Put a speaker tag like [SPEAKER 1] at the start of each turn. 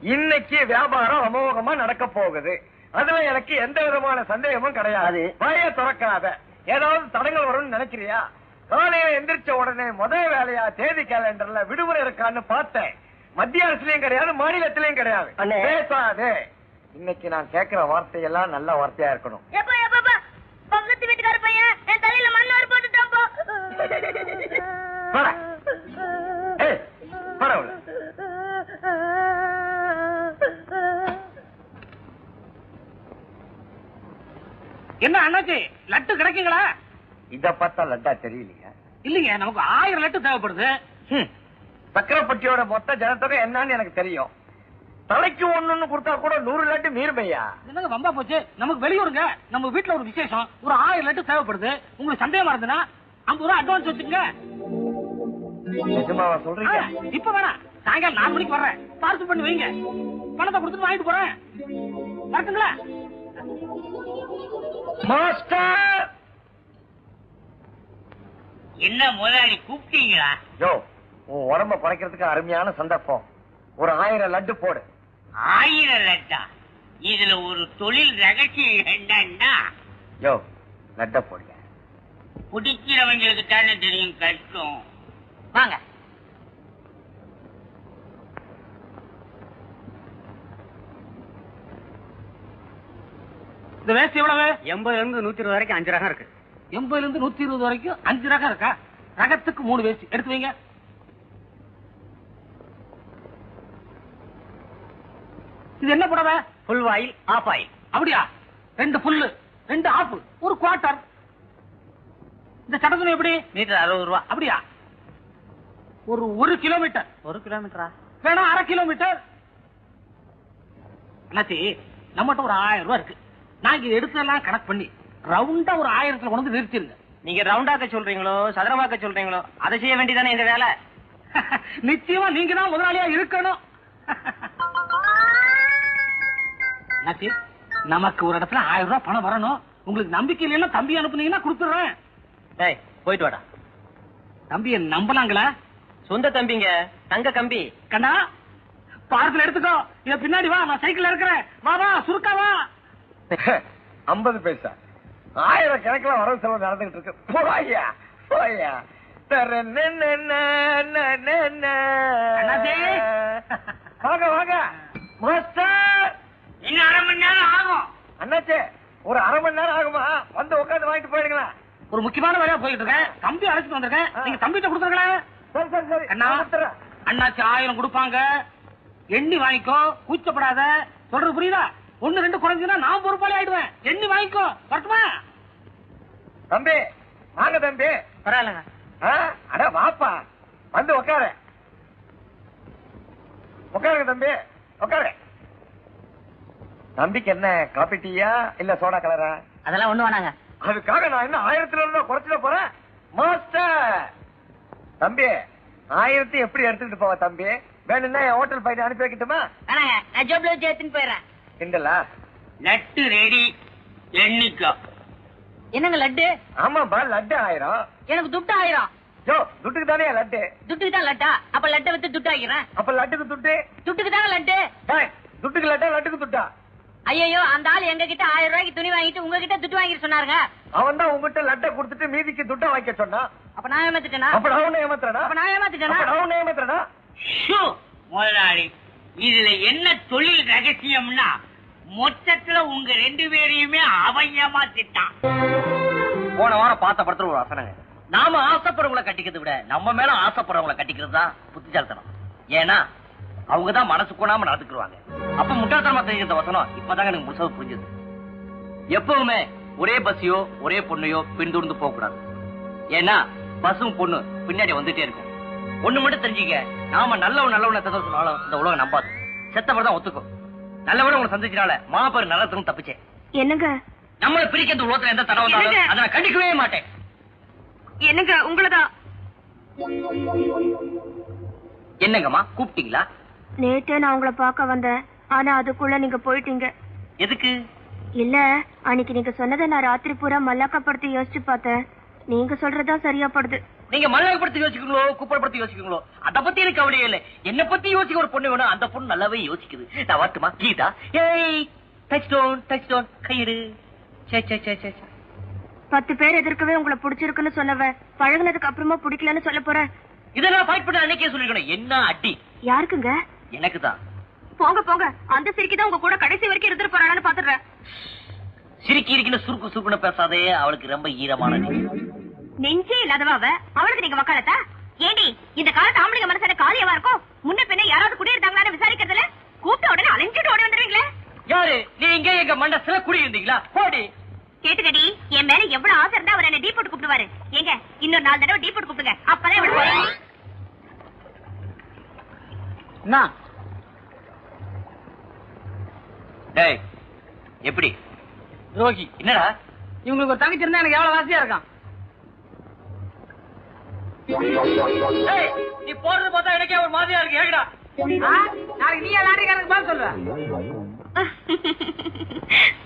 [SPEAKER 1] இன்னைக்கு வியாபாரம் அமோகமா நடக்க போகுது. அதுல எனக்கு எந்த விதமான சந்தேகமும் கிடையாது. வாய திறக்காத. ஏதாவது தடங்கள் வரும்னு நினைக்கிறியா? காலையில எந்திரிச்ச உடனே முதல் வேலையா தேதி கேலண்டர்ல விடுமுறை இருக்கான்னு பார்த்தேன். மத்திய அரசுலயும் கிடையாது மாநிலத்திலயும் கிடையாது.
[SPEAKER 2] அண்ணே.
[SPEAKER 1] பேசாதே. இன்னைக்கு நான் கேட்கிற வார்த்தையெல்லாம் நல்ல வார்த்தையா இருக்கணும்.
[SPEAKER 3] என்ன அண்ணாச்சி லட்டு கிடைக்குங்களா?
[SPEAKER 1] இத பார்த்தா லட்டா தெரியலையா.
[SPEAKER 3] இல்லைங்க நமக்கு ஆயிரம் லட்டு தேவைப்படுது.
[SPEAKER 1] சக்கரப்பட்டியோட மொத்த ஜனத்தொகை என்னன்னு எனக்கு தெரியும். தலைக்கு ஒண்ணுன்னு கொடுத்தா கூட நூறு லட்டு மீறுமையா?
[SPEAKER 3] என்னங்க வம்பா போச்சு? நமக்கு வெளியூருங்க நம்ம வீட்ல ஒரு விசேஷம். ஒரு ஆயிரம் லட்டு தேவைப்படுது. உங்களுக்கு சந்தேகமா இருந்ததுன்னா ஐம்பது ரூபா அட்வான்ஸ் வச்சுங்க
[SPEAKER 1] நிஜமாவா சொல்றீங்க?
[SPEAKER 3] இப்ப வேணாம். சாயங்காலம் நாலு மணிக்கு வர்றேன். பார்சல் பண்ணி வைங்க. பணத்தை கொடுத்துட்டு வாங்கிட்டு போறேன். வரட்டுங்களா?
[SPEAKER 1] மாஸ்டர்!
[SPEAKER 4] என்ன முதலாளி கூப்பிட்டீங்களா?
[SPEAKER 1] யோ உன் உடம்ப குறைக்கிறதுக்கு அருமையான சந்தர்ப்பம். ஒரு ஆயிரம் லட்டு போடு.
[SPEAKER 4] ஆயிரம் லட்டா? இதுல ஒரு தொழில் ரகசியம் என்னன்னா?
[SPEAKER 1] யோ லட்ட போடுங்க.
[SPEAKER 4] குடிக்கிறவங்களுக்கு தானே தெரியும் கஷ்டம். வாங்க.
[SPEAKER 3] இந்த வேஸ்ட் எவ்வளவு?
[SPEAKER 2] எண்பதுல இருந்து நூத்தி இருபது வரைக்கும் அஞ்சு ரகம் இருக்கு.
[SPEAKER 3] எண்பதுல இருந்து நூத்தி இருபது வரைக்கும் அஞ்சு ரகம் இருக்கா? ரகத்துக்கு மூணு வேஸ்ட் எடுத்து வைங்க. இது என்ன புடவை?
[SPEAKER 2] ஃபுல் ஆயில் ஆஃப் ஆயில்
[SPEAKER 3] அப்படியா? ரெண்டு புல்லு ரெண்டு ஆஃப் ஒரு குவார்டர் இந்த சட்டத்துணி எப்படி?
[SPEAKER 2] மீட்டர் அறுபது ரூபா.
[SPEAKER 3] அப்படியா? ஒரு ஒரு கிலோமீட்டர்.
[SPEAKER 2] ஒரு கிலோமீட்டரா?
[SPEAKER 3] வேணா அரை கிலோமீட்டர். அண்ணாச்சி நம்மகிட்ட ஒரு ஆயிரம் ரூபாய் இருக்கு. நாங்க இதை எடுத்ததெல்லாம் கணக்கு பண்ணி ரவுண்டா ஒரு ஆயிரத்துல கொண்டு நிறுத்திருங்க.
[SPEAKER 2] நீங்க ரவுண்டாக்க சொல்றீங்களோ சதுரமாக்க சொல்றீங்களோ அதை செய்ய வேண்டியதானே எங்க வேலை?
[SPEAKER 3] நிச்சயமா நீங்க தான் முதலாளியா இருக்கணும். நமக்கு ஒரு இடத்துல ஆயிரம் ரூபாய் பணம் வரணும். உங்களுக்கு நம்பிக்கை இல்லைன்னா தம்பி அனுப்புனீங்கன்னா கொடுத்துடுறேன்
[SPEAKER 2] டேய் போயிட்டு வாடா.
[SPEAKER 3] தம்பியை நம்பலாங்களா?
[SPEAKER 2] சொந்த தம்பிங்க தங்க கம்பி.
[SPEAKER 3] கண்ணா பார்சல் எடுத்துக்கோ. இத பின்னாடி வா நான் சைக்கிள்ல இருக்கிறேன். வா வா சுருக்கா வா.
[SPEAKER 1] ஐம்பது பைசா. ஆயிரம் கணக்குல வரவு செலவு நடந்துகிட்டு இருக்கு. போயா போயா. வாங்க வாங்க. மாஸ்டர்.
[SPEAKER 4] இன்னும் அரை மணி நேரம் ஆகும்.
[SPEAKER 1] அண்ணாச்சே ஒரு அரை மணி நேரம் ஆகுமா? வந்து உட்காந்து வாங்கிட்டு போயிடுங்களா?
[SPEAKER 3] ஒரு முக்கியமான வேலையா போயிட்டு இருக்கேன். தம்பி அழைச்சிட்டு வந்திருக்கேன். நீங்க தம்பிட்ட கொடுத்துருங்களேன்
[SPEAKER 1] சரி சரி சரி.
[SPEAKER 3] அண்ணா. அண்ணாச்சி ஆயிரம் கொடுப்பாங்க. எண்ணி வாங்கிக்கோ. கூச்சப்படாத. சொல்றது புரியுதா? ஒண்ணு ரெண்டு குறைஞ்சுன்னா நான் பொறுப்பாளி ஆயிடுவேன். எண்ணி வாங்கிக்கோ. வரட்டுமா?
[SPEAKER 1] தம்பி வாங்க தம்பி.
[SPEAKER 2] பரவாயில்லங்க.
[SPEAKER 1] அட வாப்பா. வந்து உட்காரு உட்காருங்க தம்பி. உட்காரு தம்பிக்கு என்ன காபி டீயா இல்ல சோடா கலரா
[SPEAKER 2] அதெல்லாம் ஒண்ணு வேணாங்க.
[SPEAKER 1] அதுக்காக நான் என்ன ஆயிரத்துல இருந்தா குறைச்சிட போறேன்? மாஸ்டர் தம்பி ஆயிரத்தி எப்படி எடுத்துக்கிட்டு போவ தம்பி? வேணும்னா என் ஹோட்டல் பையனை அனுப்பி வைக்கட்டுமா?
[SPEAKER 5] நான் ஜோப்ல வச்சு எடுத்துன்னு போயிடுறேன்.
[SPEAKER 1] கிண்டலா?
[SPEAKER 4] லட்டு ரெடி. எண்ணிக்கோ.
[SPEAKER 5] என்னங்க லட்டு?
[SPEAKER 1] ஆமாப்பா லட்டு ஆயிரம்.
[SPEAKER 5] எனக்கு துட்டு ஆயிரம்.
[SPEAKER 1] யோ துட்டுக்கு தானே லட்டு?
[SPEAKER 5] துட்டுக்கு தான் லட்டா? அப்ப லட்டை வித்து துட்டு ஆகிறேன்
[SPEAKER 1] அப்ப லட்டுக்கு துட்டு?
[SPEAKER 5] துட்டுக்கு தாங்க லட்டு.
[SPEAKER 1] துட்டுக்கு லட்டா லட்டுக்கு துட்டா?
[SPEAKER 5] ஐயோ அந்த ஆள் எங்க கிட்ட ஆயிரம் ரூபாய்க்கு துணி வாங்கிட்டு உங்ககிட்ட துட்டு வாங்கிட்டு சொன்னாருங்க.
[SPEAKER 1] அவன் தான் உங்ககிட்ட லட்டை கொடுத்துட்டு மீதிக்கு துட்டை வாங்கிக்க சொன்னான்.
[SPEAKER 5] அப்ப நான் ஏமாத்திட்டேனா?
[SPEAKER 1] அப்ப நான் ஏமாத்துறேனா?
[SPEAKER 5] அப்ப நான் ஏமாத்திட்டேனா?
[SPEAKER 1] நான் ஏமாத்துறேனா?
[SPEAKER 4] ஷூ முதலாளி. இதுல என்ன தொழில் ரகசியம்னா மொத்தத்துல உங்க ரெண்டு பேரையுமே அவன் ஏமாத்திட்டான்.
[SPEAKER 2] போன வாரம் பார்த்த படத்துல ஒரு வசனங்க நாம ஆசைப்படுறவங்கள கட்டிக்கிறத விட நம்ம மேல ஆசைப்படுறவங்களை கட்டிக்கிறது தான் புத்திசாலித்தனம். ஏன்னா அவங்க தான் மனசு கூடாம நடத்துக்குருவாங்க அப்ப முட்டாள்தனமா தெரிஞ்ச வசனம் இப்பதாங்க எனக்கு முழுசாக புரிஞ்சது. எப்பவுமே ஒரே பஸ்ஸையோ ஒரே பொண்ணையோ பின்தொடர்ந்து போக கூடாது ஏன்னா பஸ்ஸும் பொண்ணு பின்னாடி வந்துட்டே இருக்கும். ஒண்ணு மட்டும் தெரிஞ்சுக்க நாம நல்லவன் நல்லவனை எத்தனை சொன்னாலும் இந்த உலகம் நம்பாது. செத்தவர் தான் ஒத்துக்கும். நல்லவன உங்களை சந்திச்சனால மாபெரும் நல்லத்துக்கும் தப்பிச்சேன்.
[SPEAKER 5] என்னங்க?
[SPEAKER 2] நம்மளை பிரிக்கிறது உலகத்துல எந்த தடவை வந்தாலும்? அதை நான் கண்டிக்கவே மாட்டேன்.
[SPEAKER 5] என்னங்க உங்களதான்
[SPEAKER 2] என்னங்கம்மா கூப்பிட்டீங்களா?
[SPEAKER 6] நேத்தே நான் உங்களை பார்க்க வந்தேன். ஆனா அதுக்குள்ள நீங்க போயிட்டீங்க.
[SPEAKER 2] எதுக்கு?
[SPEAKER 6] இல்ல அன்னைக்கு நீங்க சொன்னதை நான் ராத்திரி பூரா மல்லாக்கப்படுத்தி யோசிச்சு பார்த்தேன். நீங்க சொல்றதா சரியா படுது.
[SPEAKER 2] நீங்க மல்லாக படுத்தி யோசிக்கீங்களோ குப்பரை படுத்தி யோசிக்கீங்களோ அத பத்தி எனக்கு கவலையே இல்லை. என்ன பத்தி யோசிக்க ஒரு பொண்ணு வேணும் அந்த பொண்ணு நல்லாவே யோசிக்குது. நான் வரட்டுமா? கீதா. ஏய் டச் டோன் டச் டோன் கையிடு. சே சே சே சே சே.
[SPEAKER 6] பத்து பேர் எதிர்க்கவே உங்களை பிடிச்சிருக்குன்னு சொன்னவ பழகுனதுக்கு அப்புறமா பிடிக்கலன்னு சொல்ல போற.
[SPEAKER 2] இதை நான் ஃபைட் பண்ண அன்னைக்கே சொல்லிருக்கணும். என்ன அடி?
[SPEAKER 6] யாருக்குங்க?
[SPEAKER 2] எனக்கு தான்.
[SPEAKER 6] போங்க போங்க. அந்த சிரிக்கி தான் உங்க கூட கடைசி வரைக்கும் இருந்துட்டு போறாளான்னு பாத்துடுறேன்.
[SPEAKER 2] சிரிக்கி இருக்கின சுருக்கு சுருக்குன்னு பேசாதே அவளுக்கு ரொம்ப ஈரமான நெஞ்சு.
[SPEAKER 6] நெஞ்சே இல்லாதவ அவ? அவளுக்கு நீங்க வக்காலத்தா? ஏண்டி இந்த காலத்து ஆம்பளைங்க மனசான காலியவா இருக்கும்? முன்ன பின்ன யாராவது குடியிருந்தாங்களான்னு விசாரிக்கிறதுல? கூப்பிட்ட உடனே அலைஞ்சிட்டு ஓடி வந்துருவீங்களே?
[SPEAKER 2] யாரு? நீங்க எங்க மண்டத்துல குடி இருந்தீங்களா போடி.
[SPEAKER 6] கேட்டுக்கடி என் மேல எவ்வளவு ஆசை இருந்தா அவர் என்ன டீ போட்டு கூப்பிடுவாரு. ஏங்க இன்னொரு நாலு தடவை டீ போட்டு கூப்பிடுங்க. அப்பதான்
[SPEAKER 2] டேய் எப்படி?
[SPEAKER 3] ரோகி.
[SPEAKER 2] என்னடா?
[SPEAKER 3] இவங்களுக்கு ஒரு தங்கச்சி இருந்தா எனக்கு எவ்வளவு வாசியா இருக்கான்
[SPEAKER 2] நீ போறது பார்த்தா எனக்கே ஒரு மாதிரியா இருக்கு. ஏகடா
[SPEAKER 3] நாளைக்கு நீ லாரிக்காரனுக்கு பதில் சொல்லுவ.